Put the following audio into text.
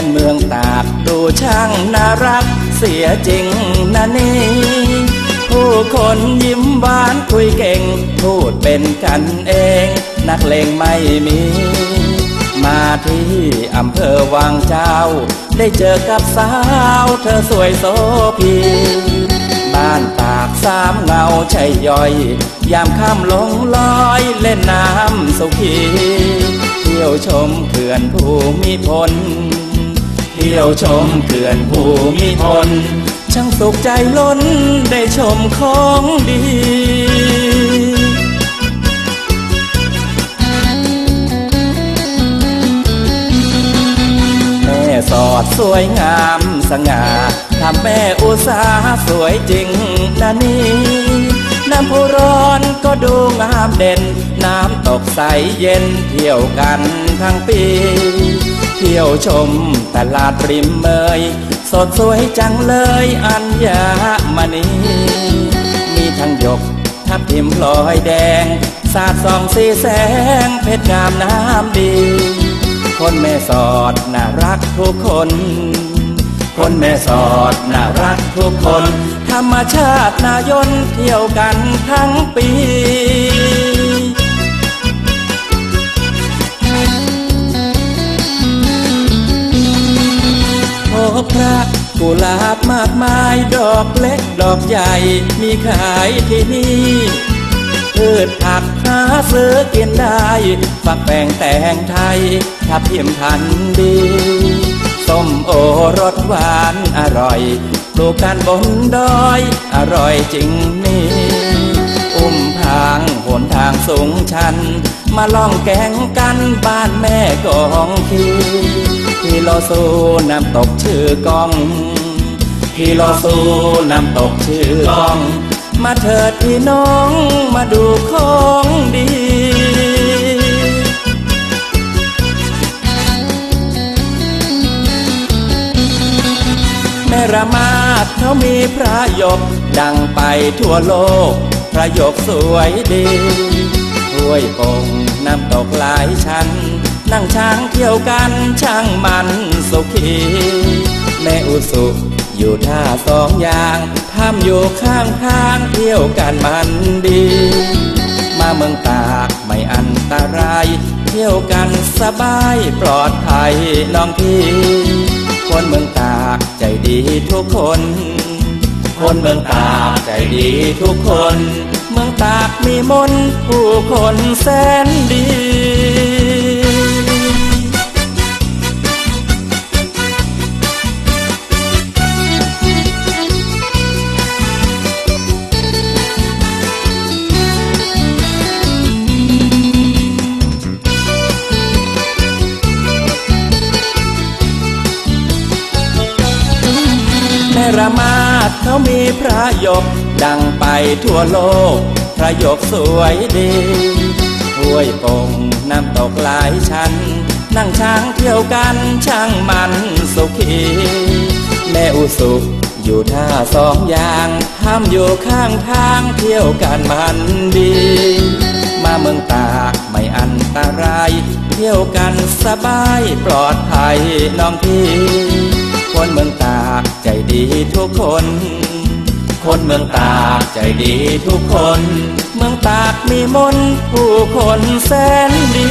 นเมืองตากดูช่างน่ารักเสียจริงนะนี่ ผู้คนยิ้มหวานคุยเก่ง พูดเป็นกันเอง นักเลงไม่มี มาที่อำเภอวังเจ้า ได้เจอกับสาวเธอสวยโสพีบ้านตากสามเงาใช่ย่อย ยามค่ำลงลอยเล่นน้ำสุขี เที่ยวชมเขื่อนภูมิพล ที่ยวชมเขื่อนภูมิพล ช่างสุขใจล้นได้ชมของดีแม่สอดสวยงามสง่าทำแม่อุตสาหสวยจริงนะนี่น้ำพุร้อนก็ดูงามเด่น น้ำตกใสเย็นเที่ยวกันทั้งปี ที่ยวชมตลาดริมเมย สดสวยจังเลยอัญญามณีมีทั้งหยกทับทิมพลอยแดง สาดส่องสีแสงเพชรงามน้ำดี คนแม่สอดน่ารักทุกคน คนแม่สอดน่ารักทุกคน ธรรมชาตินายนเที่ยวกันทั้งปี พระกุหลาบมากมายดอกเล็กดอกใหญ่มีขายที่นี่พืชผักหาซื้อกินได้ฝักแปงแตงไทยถ้าเพียมพันดีส้มโอรสหวานอร่อยปลูกกันบนดอย อร่อยจริงนี่อุ้มทางหนทางสูงชัน มาล่องแกงกันบ้านแม่กองคี ที่โลซูน้ำตกชื่อกองที่โลซูน้ำตกชื่อกอง มาเถิดพี่น้องมาดูของดีแม่ระมาดเขามีพระยก ดังไปทั่วโลก พระยกสวยดีห้วยปงน้ำตกหลายชั้น นั่งช้างเที่ยวกันช่างมันสุขีแม่อุสุอยู่ท่าสองอย่างทำอยู่ข้างทางเที่ยวกันมันดี มาเมืองตากไม่อันตราย เที่ยวกันสบายปลอดภัยน้องพี่คนเมืองตากใจดีทุกคน คนเมืองตากใจดีทุกคน เมืองตากมีมนผู้คนแสนดี ระมาดเขามีพระยก ดังไปทั่วโลก พระยกสวยดีห้วยปงน้ำตกหลายชั้น นั่งช้างเที่ยวกันช่างมันสุขีแม่อุสุอยู่ท่าสองอย่างทำอยู่ข้างทางเที่ยวกันมันดี มาเมืองตากไม่อันตราย เที่ยวกันสบายปลอดภัยน้องพี่ คนเมืองตากใจดีทุกคน คนเมืองตากใจดีทุกคน เมืองตากมีมนผู้คนแสนดี